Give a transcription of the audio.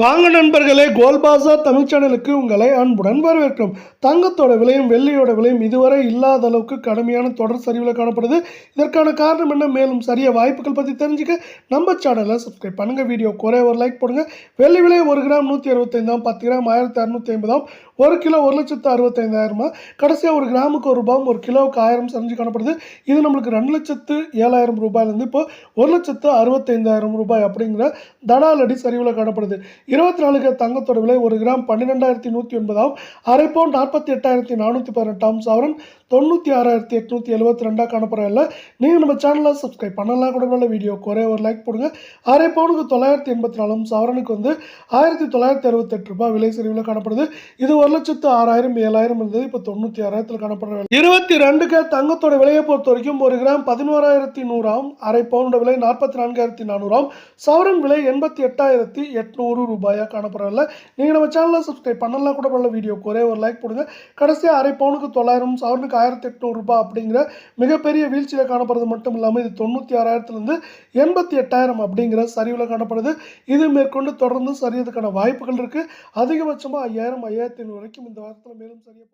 வாங்க நண்பர்களே கோல்பாசா தமிழ் சேனலுக்கு உங்களை அன்புடன் வரவேற்கிறோம் தங்கத்தோட விலையும் வெள்ளியோட விலையும் இதுவரை இல்லாத அளவுக்கு கடுமையான தொடர் சரிவில் காணப்படுது. இதற்கான காரணம் என்ன? மேலும் சரிய வாய்ப்புகள் பற்றி தெரிஞ்சுக்க நம்ம சேனலை சப்ஸ்கிரைப் பண்ணுங்கள் வீடியோ குறை ஒரு லைக் போடுங்க. வெள்ளி விலை ஒரு கிராம் நூற்றி அறுபத்தைந்தாம் பத்து கிராம் ஆயிரத்தி அறுநூற்றி ஐம்பதாம் ஒரு கிலோ ஒரு லட்சத்து அறுபத்தைந்தாயிரமா? கடைசியாக ஒரு கிராமுக்கு ஒரு ரூபாயும் ஒரு கிலோவுக்கு ஆயிரம் சரிஞ்சு காணப்படுது. இது நம்மளுக்கு ரெண்டு லட்சத்து ஏழாயிரம் ரூபாயிலேருந்து இப்போ ஒரு லட்சத்து அறுபத்தைந்தாயிரம் ரூபாய் அப்படிங்கிற தடாலடி சரிவில் காணப்படுது. இருபத்தி நாலுக்கு தங்கத்தோட விலை ஒரு கிராம் பன்னிரெண்டாயிரத்தி நூற்றி ஒன்பதாம் அரை பவுன் நாற்பத்தி எட்டாயிரத்தி நானூற்றி பதினெட்டாம் சவரன் தொண்ணூற்றி ஆறாயிரத்தி எட்நூற்றி எழுபத்தி ரெண்டாக காணப்படுறதில்ல நீங்கள் நம்ம சேனலை சப்ஸ்கிரைப் பண்ணலாம் கூட நல்ல வீடியோ குறைய ஒரு லைக் போடுங்க. அரை பவுனுக்கு தொள்ளாயிரத்தி எண்பத்தி நாலும் சவரனுக்கு வந்து ஆயிரத்தி தொள்ளாயிரத்தி அறுபத்தெட்டு ரூபாய் விலை சரிவில் காணப்படுது. இது ஒரு லட்சத்து ஆறாயிரம் ஏழாயிரம் இருந்தது. இப்போ தொண்ணூற்றி ஆறாயிரத்தில் காணப்படுற இருபத்தி ரெண்டுக்கு தங்கத்தோட விலையை பொறுத்த வரைக்கும் ஒரு கிராம் பதினோராயிரத்தி நூறாம் அரை பவுனோட விலை நாற்பத்தி நான்காயிரத்தி நானூறாம். சவரன் விலை எண்பத்தி எட்டாயிரத்தி எட்நூறு ரூபாயாக காணப்படுறதில்ல நீங்கள் நம்ம சேனலில் சப்ஸ்கிரைப் பண்ணலாம் கூட பண்ணல வீடியோ ஒரே ஒரு லைக் போடுங்க. கடைசியாக அரை பவுனுக்கு தொள்ளாயிரம் சவரனுக்கு ஆயிரத்தி எட்நூறுபா அப்படிங்கிற மிகப்பெரிய வீழ்ச்சியில் காணப்படுறது மட்டும் இல்லாமல் இது தொண்ணூற்றி ஆறாயிரத்துலேருந்து எண்பத்தி எட்டாயிரம் அப்படிங்கிற சரிவில் காணப்படுது. இது மேற்கொண்டு தொடர்ந்து சரியதுக்கான வாய்ப்புகள் இருக்குது அதிகபட்சமாக ஐயாயிரம் ஐயாயிரத்தி ஐநூறு வரைக்கும் இந்த வாரத்தில் மேலும் சரியாக